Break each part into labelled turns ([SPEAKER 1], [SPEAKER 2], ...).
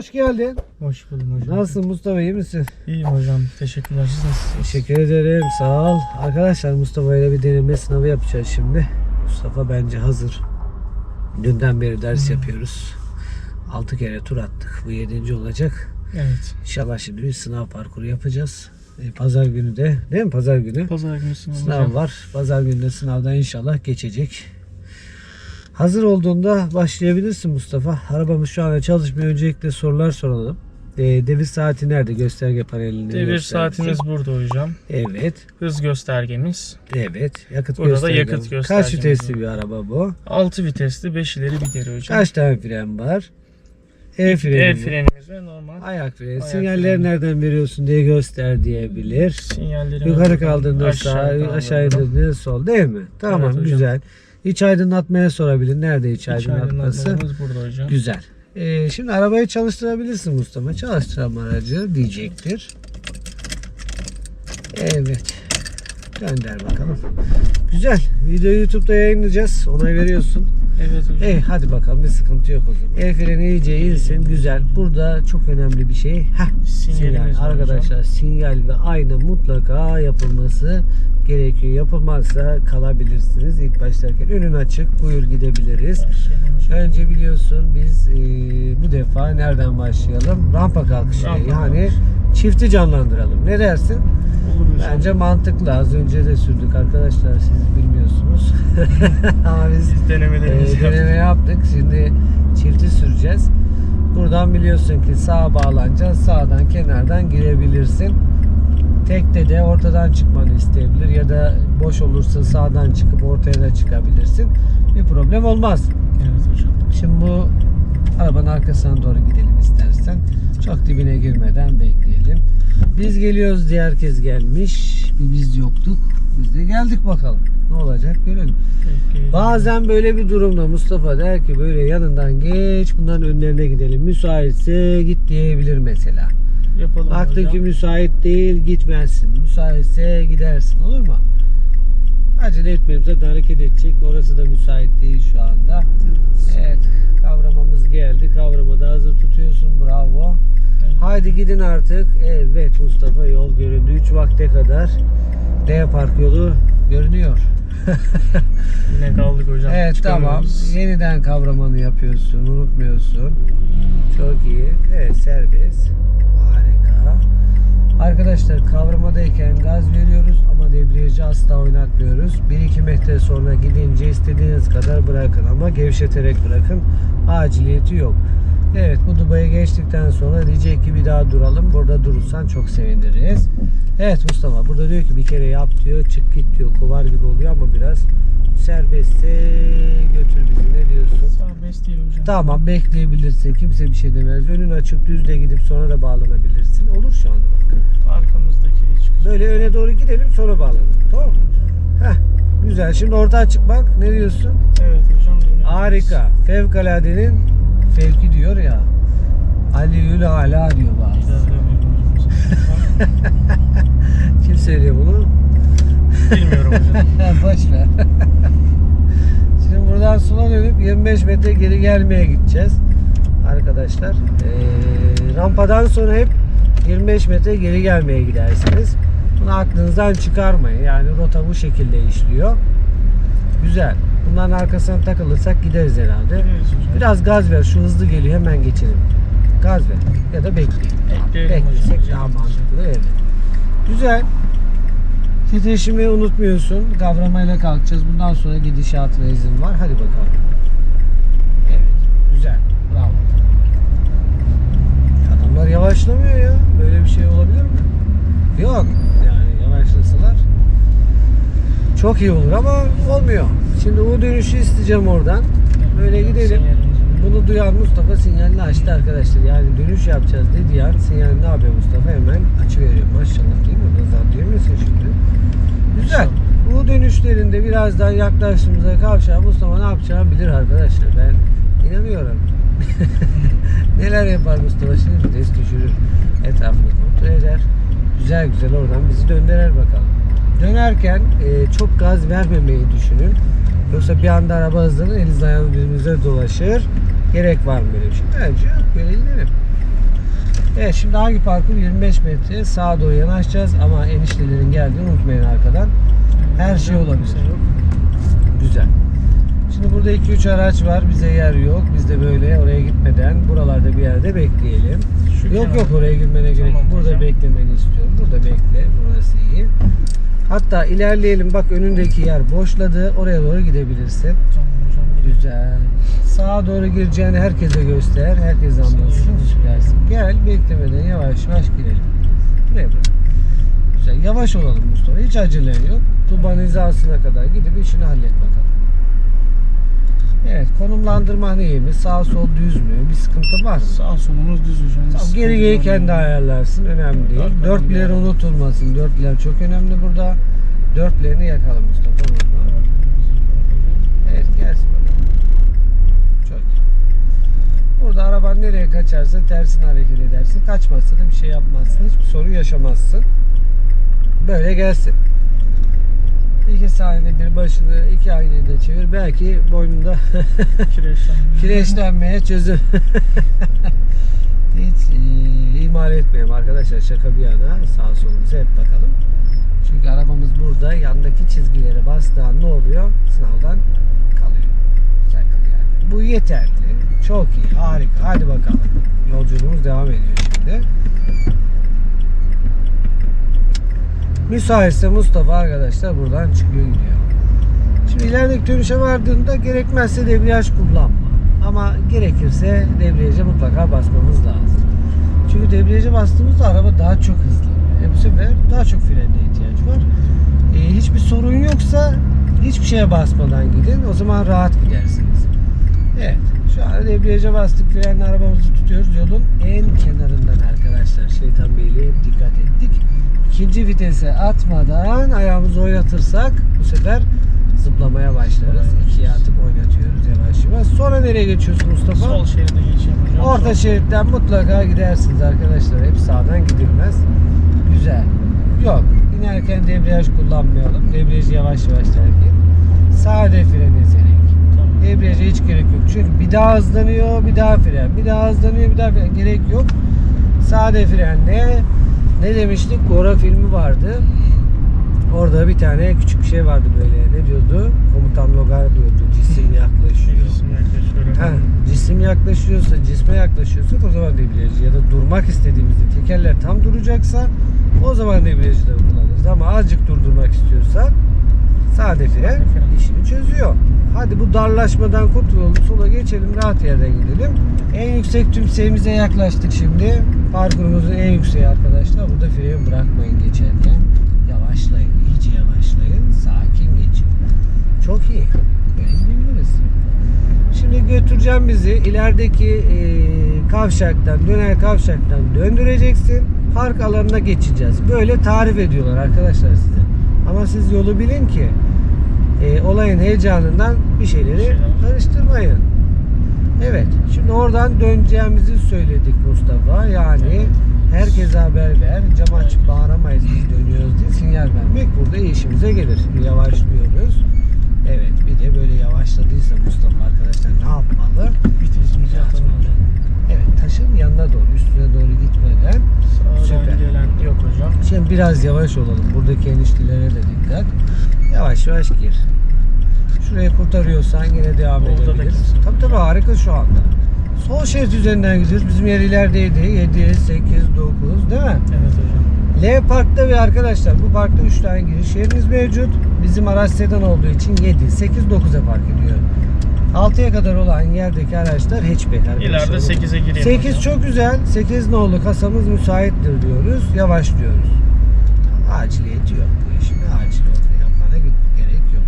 [SPEAKER 1] Hoş geldin.
[SPEAKER 2] Hoş buldum hocam.
[SPEAKER 1] Nasılsın Mustafa iyi misin?
[SPEAKER 2] İyiyim hocam. Teşekkürler. Siz nasılsınız?
[SPEAKER 1] Teşekkür ederim sağ ol. Arkadaşlar Mustafa ile bir deneme sınavı yapacağız şimdi. Mustafa bence hazır. Dünden beri ders yapıyoruz. 6 kere tur attık. Bu 7. olacak.
[SPEAKER 2] Evet.
[SPEAKER 1] İnşallah şimdi bir sınav parkuru yapacağız. E, Pazar günü de değil mi? Pazar günü
[SPEAKER 2] Pazar günü sınav
[SPEAKER 1] sınav var. Pazar günü de sınavdan inşallah geçecek. Hazır olduğunda başlayabilirsin Mustafa. Arabamız şu anda çalışmıyor. Öncelikle sorular soralım. E, devir saati nerede? Gösterge panelinde.
[SPEAKER 2] Devir saatimiz burada hocam.
[SPEAKER 1] Evet.
[SPEAKER 2] Hız göstergemiz.
[SPEAKER 1] Evet. Yakıt
[SPEAKER 2] Burada da
[SPEAKER 1] göstergesi.
[SPEAKER 2] yakıt
[SPEAKER 1] Kaç
[SPEAKER 2] göstergemiz
[SPEAKER 1] vitesli
[SPEAKER 2] var.
[SPEAKER 1] bir araba bu?
[SPEAKER 2] 6 vitesli 5 ileri bir geri hocam.
[SPEAKER 1] Kaç tane fren var? El freni.
[SPEAKER 2] El
[SPEAKER 1] mi?
[SPEAKER 2] frenimiz ve normal
[SPEAKER 1] Ayak freni. Sinyalleri
[SPEAKER 2] freni.
[SPEAKER 1] nereden veriyorsun diye göster diyebilir.
[SPEAKER 2] sinyalleri
[SPEAKER 1] Yukarı kaldığında sağ,
[SPEAKER 2] Aşağı
[SPEAKER 1] aşağı indiğinde sol değil mi? Tamam
[SPEAKER 2] Evet hocam.
[SPEAKER 1] İç aydınlatmaya sorabilir. Nerede iç
[SPEAKER 2] İç
[SPEAKER 1] aydınlatması?
[SPEAKER 2] burada hocam.
[SPEAKER 1] Güzel. Ee, şimdi arabayı çalıştırabilirsin Mustafa. Çalıştıram aracı diyecektir. Evet. Gönder bakalım. Güzel. Videoyu YouTube'da yayınlayacağız. Onay veriyorsun.
[SPEAKER 2] Evet hocam.
[SPEAKER 1] Eh hadi bakalım bir sıkıntı yok o zaman. El freni iyice insin. Güzel. Burada çok önemli bir şey. Heh,
[SPEAKER 2] Sinyalimiz
[SPEAKER 1] sinyal.
[SPEAKER 2] var
[SPEAKER 1] Arkadaşlar sinyal ve ayna mutlaka yapılması gerekiyor. Yapılmazsa kalabilirsiniz. İlk başlarken önün açık. Buyur gidebiliriz.
[SPEAKER 2] Başlayalım hocam.
[SPEAKER 1] Önce biliyorsun biz e, bu defa nereden başlayalım? Rampa kalkışı.
[SPEAKER 2] Rampa
[SPEAKER 1] yani çifti canlandıralım. Ne dersin?
[SPEAKER 2] Olur hocam.
[SPEAKER 1] Bence mantıklı. Az önce de sürdük arkadaşlar. Siz bilmiyorsunuz. Ama biz
[SPEAKER 2] Biz denemelerimizi
[SPEAKER 1] deneme yaptık. Şimdi çifti süreceğiz. Buradan biliyorsun ki sağa bağlanacağız. Sağdan kenardan girebilirsin. Tekte de ortadan çıkmanı isteyebilir ya da boş olursa sağdan çıkıp ortaya da çıkabilirsin. Bir problem olmaz.
[SPEAKER 2] Evet hocam.
[SPEAKER 1] Şimdi bu arabanın arkasına doğru gidelim istersen. Çok dibine girmeden bekleyelim. Biz geliyoruz diye herkes gelmiş. Bir biz yoktuk. Biz de geldik bakalım. Ne olacak görelim.
[SPEAKER 2] Peki.
[SPEAKER 1] Bazen böyle bir durumda Mustafa der ki böyle yanından geç bunların önlerine gidelim. Müsaitse git diyebilir mesela.
[SPEAKER 2] Yapalım
[SPEAKER 1] Baktın
[SPEAKER 2] hocam.
[SPEAKER 1] ki müsait değil gitmezsin. Müsaitse gidersin olur mu? Acele etmeyelim zaten hareket edecek. Orası da müsait değil şu anda. Evet kavramamız geldi. Kavramı da hazır tutuyorsun. Bravo.
[SPEAKER 2] Evet.
[SPEAKER 1] Haydi gidin artık. Evet Mustafa yol göründü. 3 vakte kadar D park yolu görünüyor.
[SPEAKER 2] Yine kaldık hocam.
[SPEAKER 1] Evet tamam. Yeniden kavramanı yapıyorsun. Unutmuyorsun. Çok iyi. Evet serbest. Harika. Arkadaşlar kavramadayken gaz veriyoruz ama debriyajı asla oynatmıyoruz. 1-2 metre sonra gidince istediğiniz kadar bırakın ama gevşeterek bırakın. Aciliyeti yok. Evet bu Dubai'ye geçtikten sonra diyecek ki bir daha duralım. Burada durursan çok seviniriz. Evet Mustafa burada diyor ki bir kere yap diyor. Çık git diyor. Kovar gibi oluyor ama biraz serbestse götür bizi. Ne diyorsun?
[SPEAKER 2] Serbest değil hocam.
[SPEAKER 1] Tamam bekleyebilirsin. Kimse bir şey demez. Önün açık düzle gidip sonra da bağlanabilirsin. Olur şu anda bak.
[SPEAKER 2] Arkamızdaki çıkış.
[SPEAKER 1] Böyle öne doğru gidelim sonra bağlanalım. Tamam mı? Heh, güzel. Şimdi orta açık bak. Ne diyorsun?
[SPEAKER 2] Evet hocam.
[SPEAKER 1] Harika. Fevkaladenin fevki diyor ya. Aliyül ala diyor bazı. Kim söylüyor bunu?
[SPEAKER 2] Bilmiyorum hocam.
[SPEAKER 1] Boş ver. Şimdi buradan sola dönüp 25 metre geri gelmeye gideceğiz. Arkadaşlar. Ee, rampadan sonra hep 25 metre geri gelmeye gidersiniz. Bunu aklınızdan çıkarmayın. Yani rota bu şekilde işliyor. Güzel. Bunların arkasına takılırsak gideriz herhalde.
[SPEAKER 2] Hocam.
[SPEAKER 1] Biraz gaz ver. Şu hızlı geliyor. Hemen geçelim. Gaz ver. Ya da bekleyin.
[SPEAKER 2] Ekleyelim
[SPEAKER 1] Beklesek
[SPEAKER 2] hocam.
[SPEAKER 1] daha mantıklı. Evet. Güzel. Titreşimi unutmuyorsun. Kavramayla kalkacağız. Bundan sonra gidişatına izin var. Hadi bakalım. Evet. Güzel. Bravo. Adamlar yavaşlamıyor ya. Böyle bir şey olabilir mi? Yok. Yani yavaşlasalar çok iyi olur ama olmuyor. Şimdi U dönüşü isteyeceğim oradan. Böyle gidelim. Bunu duyan Mustafa sinyalini açtı arkadaşlar. Yani dönüş yapacağız dedi an sinyal ne yapıyor Mustafa? Hemen açıveriyor. Maşallah değil mi? Diyor musun şimdi? Güzel. Bu dönüşlerinde birazdan yaklaştığımızda kavşağa Mustafa ne yapacağını bilir arkadaşlar. Ben inanıyorum. Neler yapar Mustafa şimdi vites düşürür. Etrafını kontrol eder. Güzel güzel oradan bizi döndürür bakalım. Dönerken e, çok gaz vermemeyi düşünün. Yoksa bir anda araba hızlanır, eliniz ayağınız birbirinize dolaşır. Gerek var mı böyle bir şey? Bence yok. Böyle gidelim. Evet şimdi hangi parkur 25 metre sağa doğru yanaşacağız ama eniştelerin geldiğini unutmayın arkadan. Her şey olabilir.
[SPEAKER 2] Yok.
[SPEAKER 1] Güzel. Şimdi burada 2-3 araç var. Bize yer yok. Biz de böyle oraya gitmeden buralarda bir yerde bekleyelim.
[SPEAKER 2] Şu
[SPEAKER 1] yok yok oraya girmene gerek yok.
[SPEAKER 2] Tamam
[SPEAKER 1] Burada
[SPEAKER 2] hocam.
[SPEAKER 1] beklemeni istiyorum. Burada bekle. Burası iyi. Hatta ilerleyelim. Bak önündeki yer boşladı. Oraya doğru gidebilirsin. Güzel. Sağa doğru gireceğini herkese göster. Herkes anlasın. Süpersin. Gel beklemeden yavaş yavaş girelim. Buraya bırak. Güzel. Yavaş olalım Mustafa. Hiç acele yok. Tuban hizasına kadar gidip işini hallet bakalım. Evet. Konumlandırma iyi mi? Sağ sol düz mü? Bir sıkıntı var mı?
[SPEAKER 2] Sağ solumuz düz hocam.
[SPEAKER 1] Tamam,
[SPEAKER 2] Sıkıntı
[SPEAKER 1] geriye kendi ayarlarsın. Önemli değil. Dörtleri
[SPEAKER 2] bir-
[SPEAKER 1] unutulmasın. Dörtler çok önemli burada. Dörtlerini yakalım Mustafa. Unutma. Evet gelsin bakalım. Çok iyi. Burada araban nereye kaçarsa tersine hareket edersin. Kaçmazsa da bir şey yapmazsın. Hiçbir sorun yaşamazsın. Böyle gelsin. İki saniye bir başını iki aynayı da çevir. Belki boynunda
[SPEAKER 2] Kireçten.
[SPEAKER 1] kireçlenmeye çözüm. Hiç e, ihmal etmeyelim arkadaşlar. Şaka bir yana sağ solumuza hep bakalım. Çünkü arabamız burada yandaki çizgilere bastığı ne oluyor? Sınavdan kalıyor. Yani. Bu yeterli. Çok iyi. Harika. Hadi bakalım. Yolculuğumuz devam ediyor şimdi. Müsaitse Mustafa arkadaşlar buradan çıkıyor gidiyor. Şimdi ilerideki dönüşe vardığında gerekmezse debriyaj kullanma. Ama gerekirse debriyaja mutlaka basmamız lazım. Çünkü debriyaja bastığımızda araba daha çok hızlı. E bu sefer daha çok frene ihtiyaç var. E, hiçbir sorun yoksa hiçbir şeye basmadan gidin. O zaman rahat gidersiniz. Evet. Şu an debriyaja bastık. Frenle arabamızı tutuyoruz. Yolun en kenarından arkadaşlar. Şeytan Beyliğe hep dikkat ettik. İkinci vitese atmadan ayağımızı oynatırsak bu sefer zıplamaya başlarız. İkiye atıp oynatıyoruz yavaş yavaş. Sonra nereye geçiyorsun Mustafa?
[SPEAKER 2] Sol şeride geçeyim hocam.
[SPEAKER 1] Orta şeritten mutlaka gidersiniz arkadaşlar. Hep sağdan gidilmez. Güzel. Yok. İnerken debriyaj kullanmayalım. Debriyajı yavaş yavaş terk et. Fren ezerek. Debriyaja hiç gerek yok. Çünkü bir daha hızlanıyor, bir daha fren. Bir daha hızlanıyor, bir daha fren. Gerek yok. Sade frenle ne demiştik? Gora filmi vardı. Orada bir tane küçük bir şey vardı böyle. Ne diyordu? Komutan Logar diyordu. Cisim yaklaşıyor.
[SPEAKER 2] İsim yaklaşıyorum.
[SPEAKER 1] Ha, cisim yaklaşıyorsa, cisme yaklaşıyorsa o zaman debriyajı ya da durmak istediğimizde tekerler tam duracaksa o zaman debriyajı da kullanırız. Ama azıcık durdurmak istiyorsa fren. işini çözüyor. Hadi bu darlaşmadan kurtulalım. Sola geçelim. Rahat yerden gidelim. En yüksek tümseyimize yaklaştık şimdi. Parkurumuzun en yükseği arkadaşlar. Burada freni bırakmayın geçerken. Yavaşlayın. iyice yavaşlayın. Sakin geçin. Çok iyi. Böyle gidebiliriz. Şimdi götüreceğim bizi ilerideki e, kavşaktan, döner kavşaktan döndüreceksin. Park alanına geçeceğiz. Böyle tarif ediyorlar arkadaşlar size. Ama siz yolu bilin ki e, olayın heyecanından bir şeyleri
[SPEAKER 2] Bir şeyler.
[SPEAKER 1] karıştırmayın. Evet. Şimdi oradan döneceğimizi söyledik Mustafa. Yani
[SPEAKER 2] Evet.
[SPEAKER 1] herkese haber ver. Cam açıp bağıramayız biz dönüyoruz diye sinyal vermek burada işimize gelir. Yavaşlıyoruz. Evet. Bir de böyle yavaşladıysa Mustafa arkadaşlar ne yapmalı?
[SPEAKER 2] Vitesimizi atalım hocam.
[SPEAKER 1] Evet. Taşın yanına doğru, üstüne doğru gitmeden.
[SPEAKER 2] Sağdan
[SPEAKER 1] Süper.
[SPEAKER 2] gelen yok hocam.
[SPEAKER 1] Şimdi biraz yavaş olalım. Buradaki eniştelere de dikkat. Yavaş yavaş gir. Şurayı kurtarıyorsan yine devam edebiliriz. Tabii tabii harika şu anda. Sol şerit üzerinden gidiyoruz. Bizim yer ilerideydi. 7, 8, 9 değil mi?
[SPEAKER 2] Evet hocam.
[SPEAKER 1] L parkta ve arkadaşlar bu parkta 3 tane giriş yeriniz mevcut. Bizim araç sedan olduğu için 7, 8, 9'a park ediyor. 6'ya kadar olan yerdeki araçlar hatchback arkadaşlar.
[SPEAKER 2] İleride 8'e gireyim
[SPEAKER 1] 8
[SPEAKER 2] hocam.
[SPEAKER 1] çok güzel. 8 nolu kasamız müsaittir diyoruz. Yavaş diyoruz. Aciliyeti yok bu işin. Acil orada yapmana gerek yok.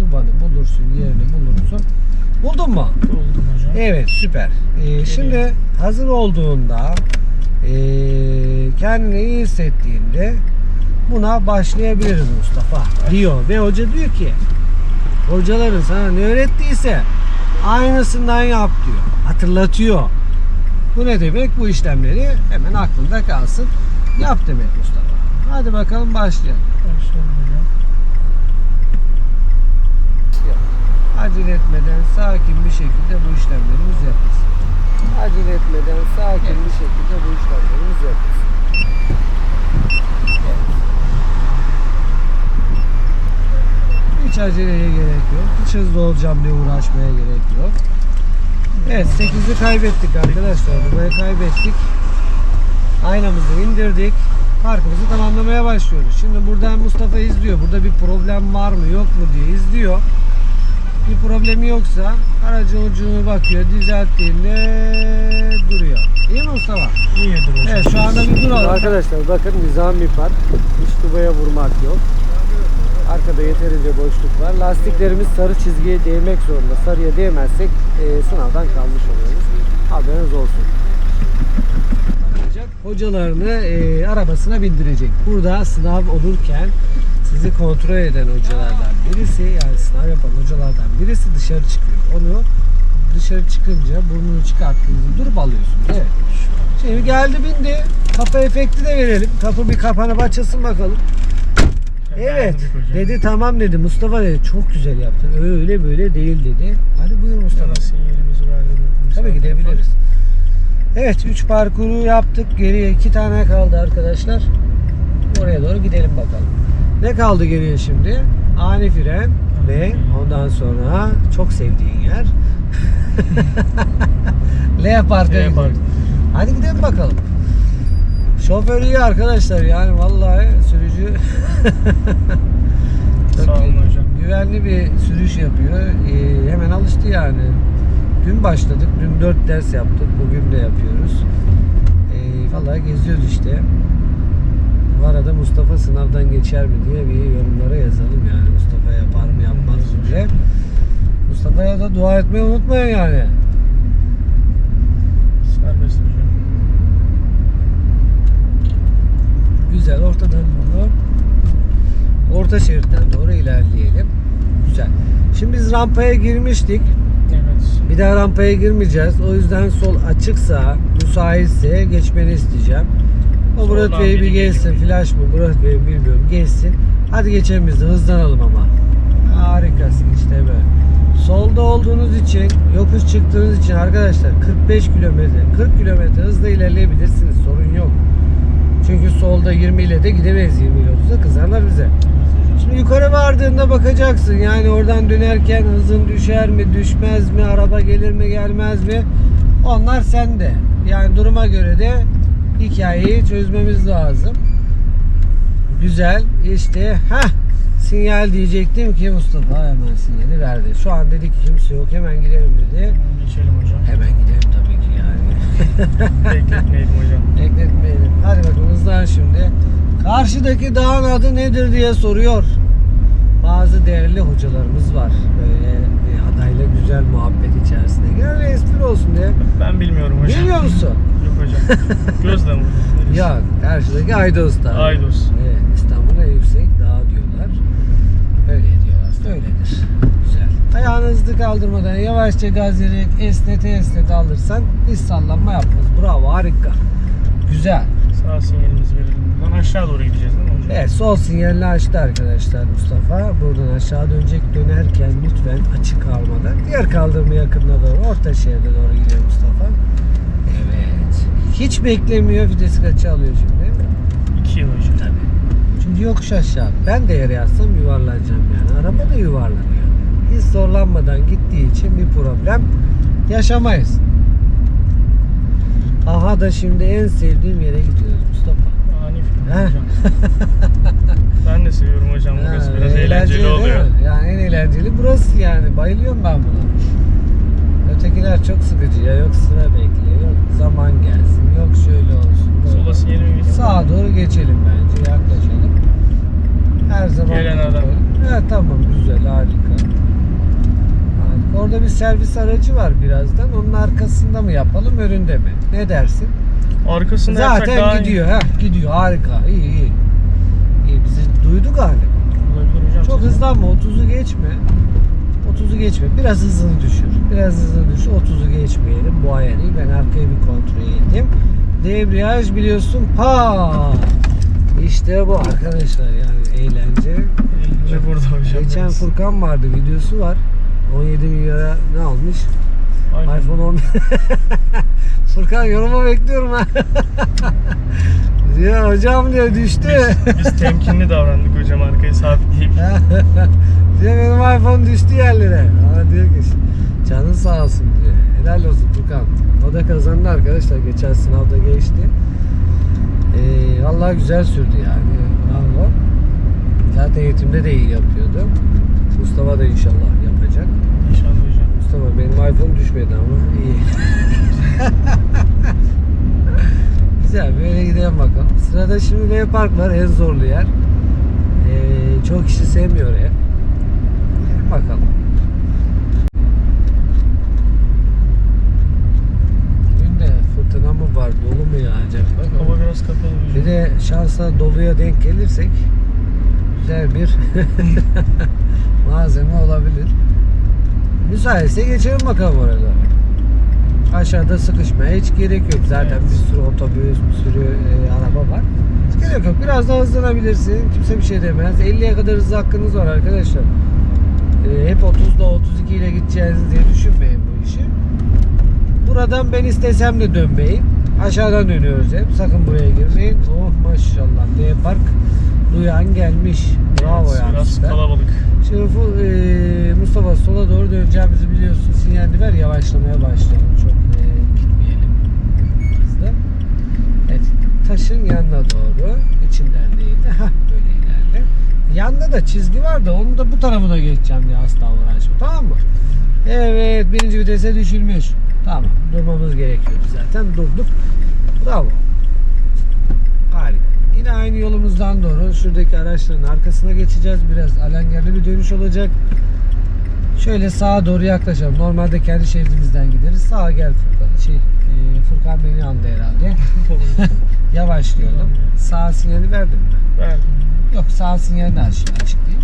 [SPEAKER 1] Dubanı bulursun, yerini bulursun. Buldun mu?
[SPEAKER 2] Buldum hocam.
[SPEAKER 1] Evet süper. Ee, şimdi hazır olduğunda ee, kendini iyi hissettiğinde buna başlayabiliriz Mustafa diyor. Ve hoca diyor ki hocaların sana ne öğrettiyse aynısından yap diyor. Hatırlatıyor. Bu ne demek? Bu işlemleri hemen aklında kalsın. Yap demek Mustafa. Hadi bakalım başlayalım.
[SPEAKER 2] Başlayalım hocam.
[SPEAKER 1] acele etmeden sakin bir şekilde bu işlemlerimiz yapılsın. Acele etmeden sakin bir şekilde bu işlemlerimiz yapılsın. Hiç aceleye gerek yok. Hiç hızlı olacağım diye uğraşmaya gerek yok. Evet 8'i kaybettik arkadaşlar. Burayı kaybettik. Aynamızı indirdik. Parkımızı tamamlamaya başlıyoruz. Şimdi buradan Mustafa izliyor. Burada bir problem var mı yok mu diye izliyor. Bir problemi yoksa aracın ucunu bakıyor. Düzelttiğinde duruyor. İyi mi Mustafa?
[SPEAKER 2] İyidir hocam.
[SPEAKER 1] Evet şu anda bir duralım. Arkadaşlar bakın nizami park. Hiç tubaya vurmak yok. Arkada yeterince boşluk var. Lastiklerimiz sarı çizgiye değmek zorunda. Sarıya değmezsek e, sınavdan kalmış oluyoruz. Haberiniz olsun. Hocalarını e, arabasına bindirecek. Burada sınav olurken sizi kontrol eden hocalardan birisi yani sınav yapan hocalardan birisi dışarı çıkıyor. Onu dışarı çıkınca burnunu çıkarttığınızda durup alıyorsunuz. Evet. Şimdi geldi bindi. Kapı efekti de verelim. Kapı bir kapanıp açılsın bakalım. Evet. Dedi tamam dedi. Mustafa dedi çok güzel yaptın. Öyle böyle değil dedi. Hadi buyur Mustafa.
[SPEAKER 2] Sana sinyalimizi verdi.
[SPEAKER 1] Tabii gidebiliriz. Evet 3 parkuru yaptık. Geriye 2 tane kaldı arkadaşlar. Oraya doğru gidelim bakalım. Ne kaldı geriye şimdi? Ani fren ve ondan sonra çok sevdiğin yer. L parka
[SPEAKER 2] L park.
[SPEAKER 1] Hadi gidelim bakalım. Şoför iyi arkadaşlar yani vallahi sürücü
[SPEAKER 2] Sağ olun hocam.
[SPEAKER 1] güvenli bir sürüş yapıyor. Ee, hemen alıştı yani. Dün başladık. Dün 4 ders yaptık. Bugün de yapıyoruz. Ee, vallahi geziyoruz işte. Bu arada Mustafa sınavdan geçer mi diye bir yorumlara yazalım yani. Mustafa yapar mı yapmaz mı diye. Mustafa'ya da dua etmeyi unutmayın yani.
[SPEAKER 2] Serbest hocam.
[SPEAKER 1] Güzel ortadan doğru. Orta şeritten doğru ilerleyelim. Güzel. Şimdi biz rampaya girmiştik. Bir daha rampaya girmeyeceğiz. O yüzden sol açıksa, müsaitse geçmeni isteyeceğim. O Murat Bey bir
[SPEAKER 2] geliyor.
[SPEAKER 1] Flash mı? Murat Bey bilmiyorum. Geçsin. Hadi geçelim biz de hızlanalım ama. Harikasın işte böyle. Solda olduğunuz için, yokuş çıktığınız için arkadaşlar 45 kilometre, 40 kilometre hızla ilerleyebilirsiniz. Sorun yok. Çünkü solda 20 ile de gidemeyiz 20 ile 30'a kızarlar bize. Şimdi yukarı vardığında bakacaksın yani oradan dönerken hızın düşer mi düşmez mi araba gelir mi gelmez mi onlar sende. Yani duruma göre de hikayeyi çözmemiz lazım. Güzel işte ha sinyal diyecektim ki Mustafa hemen sinyali verdi. Şu an dedi ki kimse yok hemen gidelim dedi.
[SPEAKER 2] Geçelim hocam.
[SPEAKER 1] Hemen gidelim tabii ki yani.
[SPEAKER 2] Bekletmeyelim hocam.
[SPEAKER 1] Bekletmeyelim. Hadi bakalım hızlan şimdi. Karşıdaki dağın adı nedir diye soruyor. Bazı değerli hocalarımız var. Böyle e, adayla güzel muhabbet içerisinde. Genelde espri olsun diye.
[SPEAKER 2] Ben bilmiyorum hocam.
[SPEAKER 1] Bilmiyor musun?
[SPEAKER 2] Yok hocam. Gözlem hocam. Neresi?
[SPEAKER 1] Ya karşıdaki Aydos Dağı.
[SPEAKER 2] Aydos.
[SPEAKER 1] Evet, İstanbul'un en yüksek dağı diyorlar. Öyle diyorlar. Öyledir. Güzel. Ayağını hızlı kaldırmadan yavaşça gaz vererek esnete esnete alırsan hiç sallanma yapmaz. Bravo harika. Güzel.
[SPEAKER 2] Sağ sinyalimizi verelim. Buradan aşağı doğru gideceğiz değil mi hocam?
[SPEAKER 1] Evet sol sinyalini açtı arkadaşlar Mustafa. Buradan aşağı dönecek dönerken lütfen açık kalmadan diğer kaldırma yakınına doğru orta şeride doğru gidiyor Mustafa. Evet. Hiç beklemiyor vitesi kaça alıyor şimdi.
[SPEAKER 2] 2 yıl hocam.
[SPEAKER 1] Tabii. Çünkü yokuş aşağı. Ben de yere yatsam yuvarlanacağım yani. Araba da yuvarlanıyor. Hiç zorlanmadan gittiği için bir problem yaşamayız. Aha da şimdi en sevdiğim yere gidiyoruz Mustafa.
[SPEAKER 2] Ani film
[SPEAKER 1] Heh.
[SPEAKER 2] hocam. ben de seviyorum hocam. Burası
[SPEAKER 1] Ha,
[SPEAKER 2] biraz eğlenceli
[SPEAKER 1] değil
[SPEAKER 2] oluyor.
[SPEAKER 1] mi? Yani en eğlenceli burası yani. Bayılıyorum ben buna. Ötekiler çok sıkıcı ya. Yok sıra bekle, yok zaman gelsin, yok şöyle olsun. böyle.
[SPEAKER 2] Sola sinyalimi vereyim.
[SPEAKER 1] Sağa doğru geçelim bence. Yaklaşalım. Her zaman.
[SPEAKER 2] Gelen adam.
[SPEAKER 1] Evet tamam güzel. Harika. Orada bir servis aracı var birazdan. Onun arkasında mı yapalım, önünde mi? Ne dersin?
[SPEAKER 2] Arkasında daha
[SPEAKER 1] Zaten
[SPEAKER 2] iyi.
[SPEAKER 1] gidiyor. Heh, gidiyor. Harika. İyi iyi. İyi bizi duydu galiba.
[SPEAKER 2] Olabilir hocam.
[SPEAKER 1] Çok hızlanma 30'u geçme. 30'u geçme. Biraz hızını düşür. Biraz hızını düşür. 30'u geçmeyelim. Bu ayarı ben arkaya bir kontrol edeyim. Debriyaj biliyorsun. Pa! İşte bu arkadaşlar yani eğlence.
[SPEAKER 2] Eğlence burada hocam.
[SPEAKER 1] Geçen. Furkan vardı videosu var. 17 milyara ne almış?
[SPEAKER 2] Aynen.
[SPEAKER 1] iPhone 11. Furkan yoruma bekliyorum ha. diyor hocam diyor düştü.
[SPEAKER 2] Biz, biz temkinli davrandık hocam arkayı sabitleyip.
[SPEAKER 1] diyor benim iPhone düştü yerlere. Ama diyor ki canın sağ olsun diyor. Helal olsun Furkan. O da kazandı arkadaşlar. Geçen sınavda geçti. Ee, vallahi güzel sürdü yani. Bravo. Zaten eğitimde de iyi yapıyordu. Mustafa da inşallah yapacak. Benim iPhone düşmedi ama iyi. Güzel böyle gidelim bakalım. Sırada şimdi V Park var en zorlu yer. Ee, çok kişi sevmiyor oraya. Gidelim bakalım. Bugün de fırtına mı var, dolu mu yağacak bakalım.
[SPEAKER 2] Hava biraz kapalı.
[SPEAKER 1] Bir de şansa doluya denk gelirsek güzel bir malzeme olabilir. Müsaitse geçelim bakalım orada. Aşağıda sıkışmaya hiç gerek yok. Zaten
[SPEAKER 2] Evet.
[SPEAKER 1] bir sürü otobüs, bir sürü e, araba var. Hiç gerek yok. Biraz daha hızlanabilirsin. Kimse bir şey demez. 50'ye kadar hız hakkınız var arkadaşlar. E, hep 30'da 32 ile gideceğiniz diye düşünmeyin bu işi. Buradan ben istesem de dönmeyin. Aşağıdan dönüyoruz hep. Sakın buraya girmeyin. Oh maşallah. D Park duyan gelmiş. Bravo
[SPEAKER 2] Evet,
[SPEAKER 1] yani.
[SPEAKER 2] Biraz kalabalık.
[SPEAKER 1] Şimdi e, Mustafa sola doğru döneceğimizi biliyorsun. Sinyalini ver yavaşlamaya başlayalım. Çok e, gitmeyelim hızlı. Evet. Taşın yanına doğru. içinden değil de. Hah böyle ilerle. Yanda da çizgi var da onu da bu tarafına geçeceğim diye asla uğraşma. Tamam mı? Evet. Birinci vitese düşülmüş. Tamam. Durmamız gerekiyordu zaten. Durduk. Bravo. Yine aynı yolumuzdan doğru şuradaki araçların arkasına geçeceğiz. Biraz alengerli bir dönüş olacak. Şöyle sağa doğru yaklaşalım. Normalde kendi şeridimizden gideriz. Sağa gel Furkan. Şey, e, Furkan beni andı herhalde. Yavaşlayalım. Sağ sinyali verdim mi?
[SPEAKER 2] Verdim.
[SPEAKER 1] Yok sağ sinyalini aç, açık değil.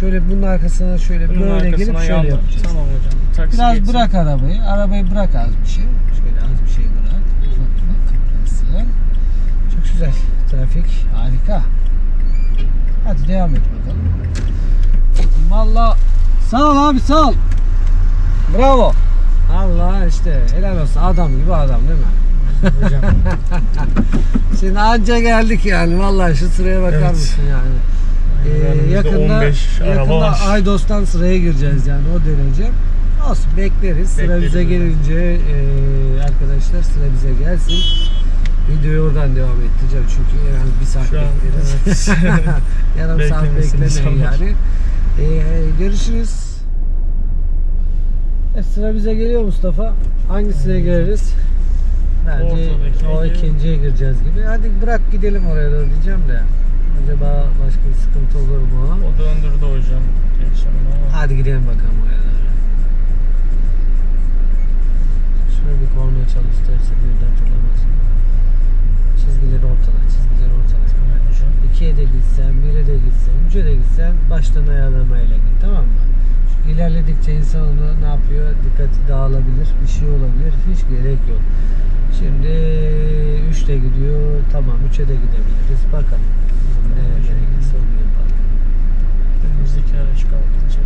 [SPEAKER 1] Şöyle bunun arkasına şöyle
[SPEAKER 2] Bunun
[SPEAKER 1] böyle gelip
[SPEAKER 2] arkasına
[SPEAKER 1] şöyle
[SPEAKER 2] yandım.
[SPEAKER 1] yapacağız.
[SPEAKER 2] Tamam hocam. Taksi
[SPEAKER 1] Biraz
[SPEAKER 2] geçsin.
[SPEAKER 1] bırak arabayı. Arabayı bırak az bir şey. Şöyle az bir şey bırak. Ufak ufak kıpırsın. Güzel. Trafik harika. Hadi devam et bakalım. Valla sağ ol abi sağ ol. Bravo. Allah işte helal olsun adam gibi adam değil mi?
[SPEAKER 2] Hocam.
[SPEAKER 1] Şimdi anca geldik yani vallahi şu sıraya bakar
[SPEAKER 2] Evet.
[SPEAKER 1] mısın yani? Ee,
[SPEAKER 2] Önümüzde
[SPEAKER 1] yakında
[SPEAKER 2] 15 araba
[SPEAKER 1] yakında
[SPEAKER 2] var.
[SPEAKER 1] Aydos'tan sıraya gireceğiz yani o derece. Olsun bekleriz. Sıra
[SPEAKER 2] Bekleriz
[SPEAKER 1] bize gelince e, arkadaşlar sıra bize gelsin. Videoyu oradan devam ettireceğim çünkü en az bir saat
[SPEAKER 2] Şu an,
[SPEAKER 1] bekleriz.
[SPEAKER 2] evet.
[SPEAKER 1] Yarım saat beklemeyin yani. Ee, görüşürüz. E, sıra bize geliyor Mustafa. Hangisine gireriz? Bence
[SPEAKER 2] Ortadaki
[SPEAKER 1] o
[SPEAKER 2] iki.
[SPEAKER 1] ikinciye gireceğiz gibi. Hadi bırak gidelim oraya doğru diyeceğim de. Acaba başka bir sıkıntı olur mu?
[SPEAKER 2] O döndürdü hocam.
[SPEAKER 1] Hadi gidelim bakalım oraya doğru. Şöyle bir korna çal isterse birden fırlamasın. Çizgileri ortala, çizgileri ortala.
[SPEAKER 2] Tamam hocam.
[SPEAKER 1] 2'ye de gitsen, 1'e de gitsen, 3'e de gitsen baştan ayarlamayla git tamam mı? Çünkü ilerledikçe insan onu ne yapıyor? Dikkati dağılabilir, bir şey olabilir. Hiç gerek yok. Şimdi 3'te gidiyor. Tamam 3'e de gidebiliriz. Bakalım. Ne gerekirse onu yapalım.
[SPEAKER 2] Önümüzdeki araç kalkınca.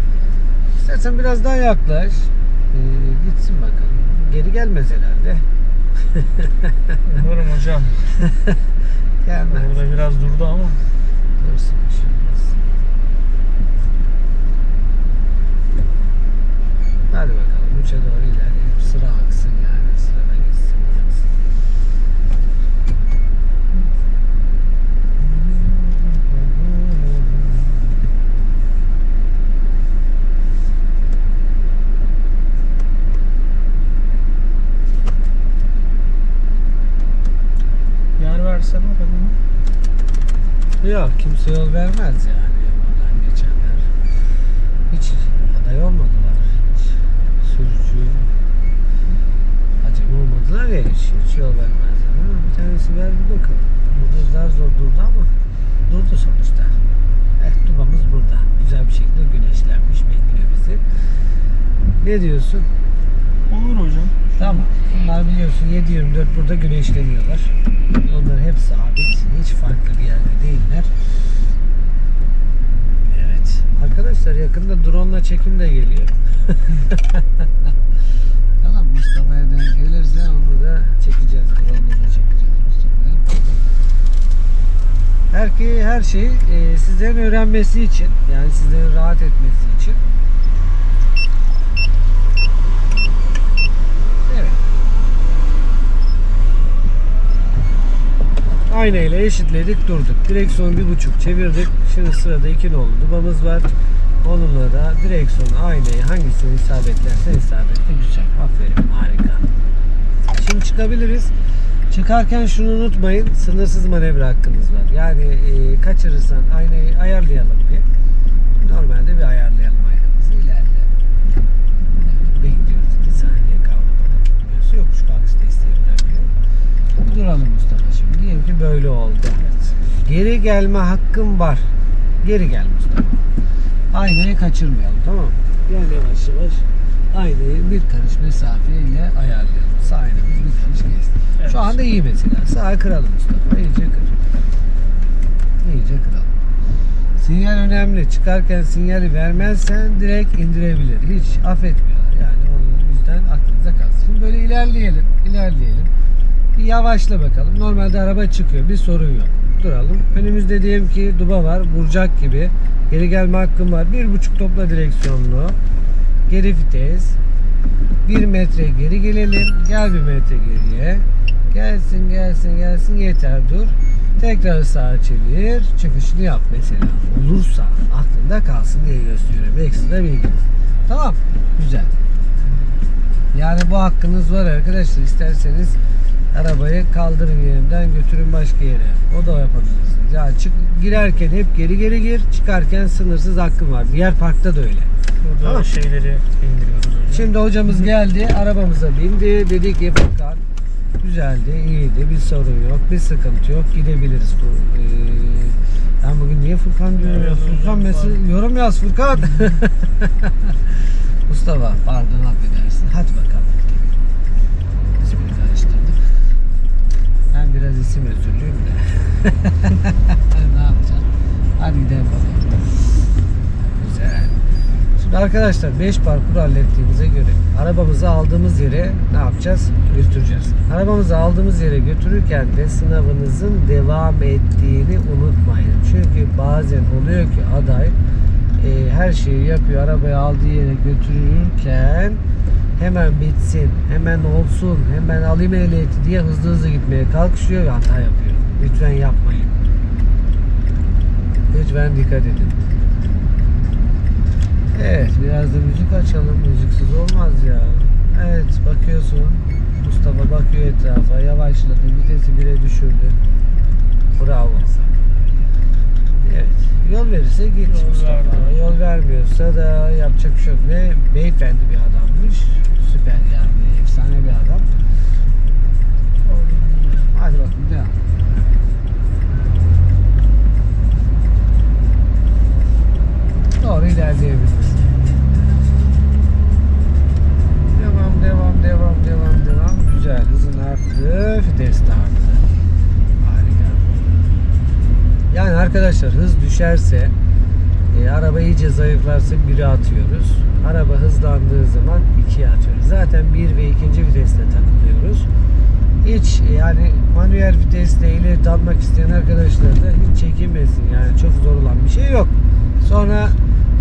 [SPEAKER 1] İstersen biraz daha yaklaş. Ee, gitsin bakalım. Geri gelmez herhalde.
[SPEAKER 2] Umarım hocam.
[SPEAKER 1] Gelmez.
[SPEAKER 2] Orada biraz durdu ama.
[SPEAKER 1] Dursun, bir şey olmaz. Hadi bakalım 3'e doğru ilerleyelim. Sıra aksın yani. Sırada gitsin. aksın.
[SPEAKER 2] Yer versene bakalım.
[SPEAKER 1] Yok kimse yol vermez yani buradan geçenler. Hiç aday olmadılar. Hiç sürücü acemi olmadılar ya hiç, hiç yol vermezler. Ama bir tanesi verdi bakalım. Burada zar zor durdu ama durdu sonuçta. Evet dubamız burada. Güzel bir şekilde güneşlenmiş bekliyor bizi. Ne diyorsun?
[SPEAKER 2] Olur hocam.
[SPEAKER 1] Tamam. Bunlar biliyorsun 7-24 burada güneşleniyorlar. Onlar hep sabit. Hiç farklı bir yerde değiller. Evet. Arkadaşlar yakında drone ile çekim de geliyor. tamam Mustafa evden gelirse onu da çekeceğiz. Drone'u da çekeceğiz Mustafa'ya. Her her şey e, sizlerin öğrenmesi için yani sizlerin rahat etmesi için. Evet. Ayna ile eşitledik durduk. Direksiyonu bir buçuk çevirdik. Şimdi sırada iki nolu dubamız var. Onunla da direksiyonu aynayı hangisini isabetlerse isabetle güzel. Aferin harika. Şimdi çıkabiliriz. Çıkarken şunu unutmayın. Sınırsız manevra hakkınız var. Yani e, kaçırırsan aynayı ayarlayalım bir. Normalde bir ayarlayalım aynamızı. İlerle. Bekliyoruz 2 saniye kavramadan gitmiyorsa yokuş kalkış desteği bırakıyor. Duralım Mustafa. Diyelim ki böyle oldu. Geri gelme hakkım var. Geri gel Mustafa. Aynayı kaçırmayalım tamam mı? Gel yavaş yavaş. Aynayı bir karış mesafeyle ayarlayalım. Sağ aynamız bir karış geçti.
[SPEAKER 2] Evet.
[SPEAKER 1] Şu anda iyi mesela. Sağa kıralım Mustafa. İyice kır. İyice kıralım. Sinyal önemli. Çıkarken sinyali vermezsen direkt indirebilir. Hiç affetmiyorlar. Yani onun yüzden aklınıza kalsın. Şimdi böyle ilerleyelim. ilerleyelim. Bir yavaşla bakalım. Normalde araba çıkıyor. Bir sorun yok. Duralım. Önümüzde diyelim ki duba var. Burcak gibi. Geri gelme hakkım var. Bir buçuk topla direksiyonlu. Geri vites. Bir metre geri gelelim. Gel bir metre geriye. Gelsin gelsin gelsin yeter dur. Tekrar sağa çevir. Çıkışını yap mesela. Olursa aklında kalsın diye gösteriyorum. Ekstra bilgi. Tamam. Güzel. Yani bu hakkınız var arkadaşlar. İsterseniz arabayı kaldırın yerinden götürün başka yere. O da yapabilirsiniz. Yani çık, girerken hep geri geri gir. Çıkarken sınırsız hakkın var. Diğer parkta da öyle.
[SPEAKER 2] Burada
[SPEAKER 1] Tamam.
[SPEAKER 2] şeyleri indiriyoruz hocam.
[SPEAKER 1] Şimdi hocamız geldi, arabamıza bindi. Dedik ki Furkan güzeldi, iyiydi, bir sorun yok, bir sıkıntı yok, gidebiliriz. Bu, eee, ben bugün niye Furkan diyorum ya? Furkan mesaj, yorum yaz Furkan. Mustafa pardon affedersin. Hadi bakalım. Biraz isim özürlüyüm de. ne yapacağım? Hadi gidelim bakalım. Güzel. Şimdi arkadaşlar 5 parkur hallettiğimize göre arabamızı aldığımız yere ne yapacağız? Götüreceğiz. Arabamızı aldığımız yere götürürken de sınavınızın devam ettiğini unutmayın. Çünkü bazen oluyor ki aday e, her şeyi yapıyor. Arabayı aldığı yere götürürken hemen bitsin, hemen olsun, hemen alayım ehliyeti diye hızlı hızlı gitmeye kalkışıyor ve hata yapıyor. Lütfen yapmayın. Lütfen dikkat edin. Evet biraz da müzik açalım. Müziksiz olmaz ya. Evet bakıyorsun. Mustafa bakıyor etrafa. Yavaşladı. Vitesi bire düşürdü. Bravo. Evet. Yol verirse git
[SPEAKER 2] Yol
[SPEAKER 1] Mustafa.
[SPEAKER 2] verdi.
[SPEAKER 1] Yol vermiyorsa da yapacak bir şey yok. Ve beyefendi bir adammış. Süper yani. Efsane bir adam. Hadi bakalım devam. Doğru ilerleyebiliriz. Arkadaşlar hız düşerse e, araba iyice zayıflarsa 1'e atıyoruz. Araba hızlandığı zaman 2'ye atıyoruz. Zaten 1 ve 2. viteste takılıyoruz. Hiç yani manuel vitesle ileri dalmak isteyen arkadaşlar da hiç çekinmesin. Yani çok zor olan bir şey yok. Sonra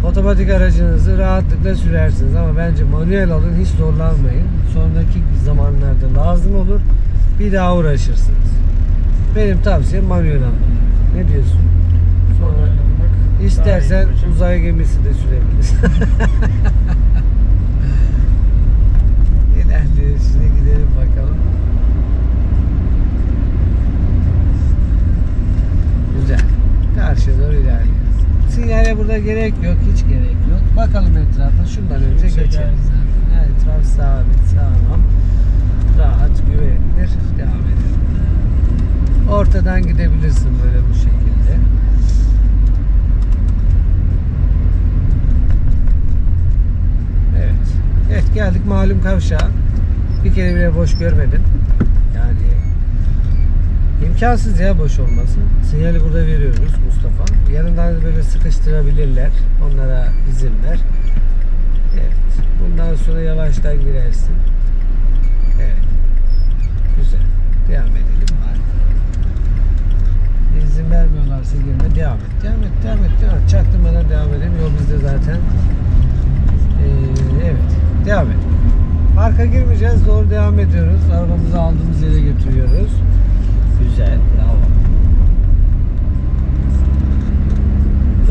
[SPEAKER 1] otomatik aracınızı rahatlıkla sürersiniz ama bence manuel alın hiç zorlanmayın. Sonraki zamanlarda lazım olur. Bir daha uğraşırsınız. Benim tavsiyem manuel alın. Ne diyorsun? Sonra istersen uzay gemisi de sürebilirsin. İlerliyoruz. Şimdi gidelim bakalım. Güzel. Karşıya doğru ilerliyoruz. Sinyale burada gerek yok. Hiç gerek yok. Bakalım etrafa. Şundan önce
[SPEAKER 2] gelmiyor.
[SPEAKER 1] zaten. Yani etraf sabit, sağlam. Rahat, güvenilir. Devam edelim. Ortadan gidebilirsin böyle bu şekilde. Evet. Evet geldik malum kavşağa. Bir kere bile boş görmedim. Yani imkansız ya boş olması. Sinyali burada veriyoruz Mustafa. Yanından da böyle sıkıştırabilirler. Onlara izin ver. Evet. Bundan sonra yavaştan girersin. Evet. Güzel. Devam edelim. İzin vermiyorlarsa girme. Devam et. Devam et. Devam et. Devam et. Çaktırmadan devam edelim. Yol bizde zaten. Ee, evet. Devam et. Parka girmeyeceğiz. Doğru devam ediyoruz. Arabamızı aldığımız yere götürüyoruz. Güzel. Bravo.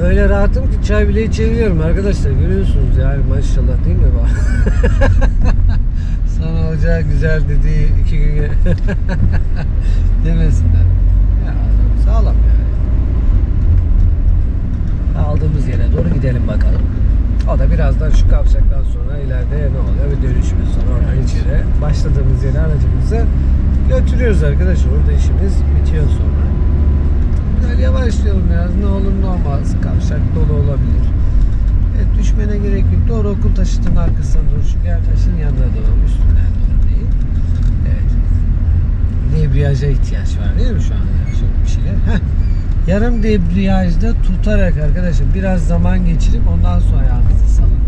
[SPEAKER 1] Öyle rahatım ki çay bile içebiliyorum arkadaşlar. Görüyorsunuz yani maşallah değil mi? Sana olacağı güzel dediği iki gün demesinler. Ya adam sağlam yani. Aldığımız yere doğru gidelim bakalım. O da birazdan şu kavşaktan sonra ileride ne oluyor? Bir dönüşümüz sonra oradan içeri başladığımız yere aracımızı götürüyoruz arkadaşlar. Orada işimiz bitiyor sonra. Böyle yavaşlayalım biraz. Ne olur ne olmaz. Kavşak dolu olabilir. Evet düşmene gerek yok. Doğru okul taşıtının arkasına doğru. Şu gel taşın yanına doğru. Üstüne doğru değil. Evet. Debriyaja ihtiyaç var değil mi şu anda? Şöyle bir şeyler. Heh. Yarım debriyajda tutarak arkadaşlar biraz zaman geçirip ondan sonra ayağınızı salın.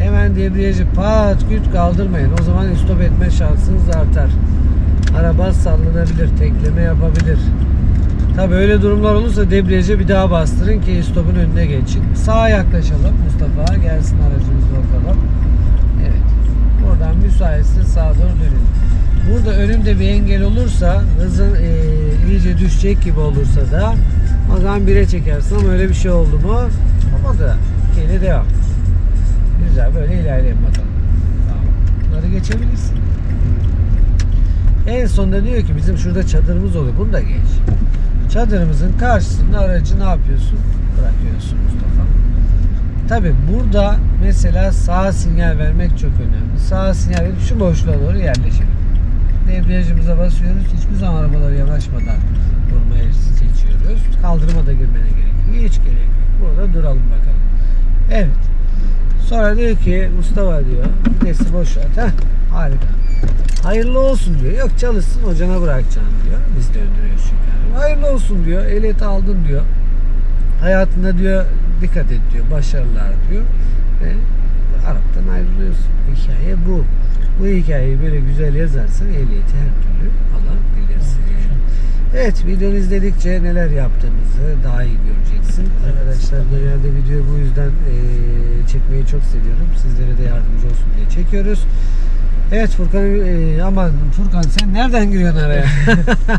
[SPEAKER 1] Hemen debriyajı pat küt kaldırmayın. O zaman stop etme şansınız artar. Araba sallanabilir, tekleme yapabilir. Tabi öyle durumlar olursa debriyaja bir daha bastırın ki stopun önüne geçin. Sağa yaklaşalım Mustafa. Gelsin aracımız bakalım. Evet. Buradan müsaitse sağa doğru dönün. Burada önümde bir engel olursa hızın e, iyice düşecek gibi olursa da o 1'e çekersin ama öyle bir şey oldu mu olmadı. Geri devam. Güzel böyle ilerleyelim bakalım. Tamam. Bunları geçebilirsin. En sonunda diyor ki bizim şurada çadırımız oluyor. Bunu da geç. Çadırımızın karşısında aracı ne yapıyorsun? Bırakıyorsun Mustafa. Tabi burada mesela sağ sinyal vermek çok önemli. Sağ sinyal verip şu boşluğa doğru yerleşelim. Debriyajımıza basıyoruz. Hiçbir zaman arabaları yanaşmadan durmayı seçiyoruz. Kaldırıma da girmene gerek yok. Hiç gerek yok. Burada duralım bakalım. Evet. Sonra diyor ki Mustafa diyor vitesi boş. Heh, harika. Hayırlı olsun diyor. Yok çalışsın hocana bırakacağım diyor. Biz de öndürüyoruz çünkü. Hayırlı olsun diyor. Ehliyeti aldın diyor. Hayatında diyor dikkat et diyor. Başarılar diyor. Ve Arap'tan ayrılıyorsun. Hikaye bu. Bu hikayeyi böyle güzel yazarsan ehliyeti her türlü alabilirsin. Evet videonu izledikçe neler yaptığımızı daha iyi göreceksin. Arkadaşlar genelde videoyu bu yüzden eee, çekmeyi çok seviyorum. Sizlere de yardımcı olsun diye çekiyoruz. Evet Furkan eee, aman Furkan sen nereden giriyorsun araya?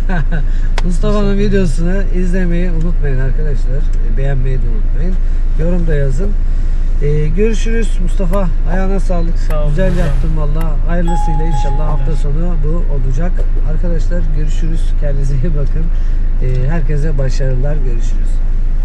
[SPEAKER 1] Mustafa'nın videosunu izlemeyi unutmayın arkadaşlar. E, Beğenmeyi de unutmayın. Yorum da yazın. Eee, görüşürüz Mustafa. Ayağına sağlık.
[SPEAKER 2] Sağ ol.
[SPEAKER 1] Güzel yaptın valla. Hayırlısıyla inşallah hafta sonu bu olacak. Arkadaşlar görüşürüz. Kendinize iyi bakın. Eee, herkese başarılar. Görüşürüz.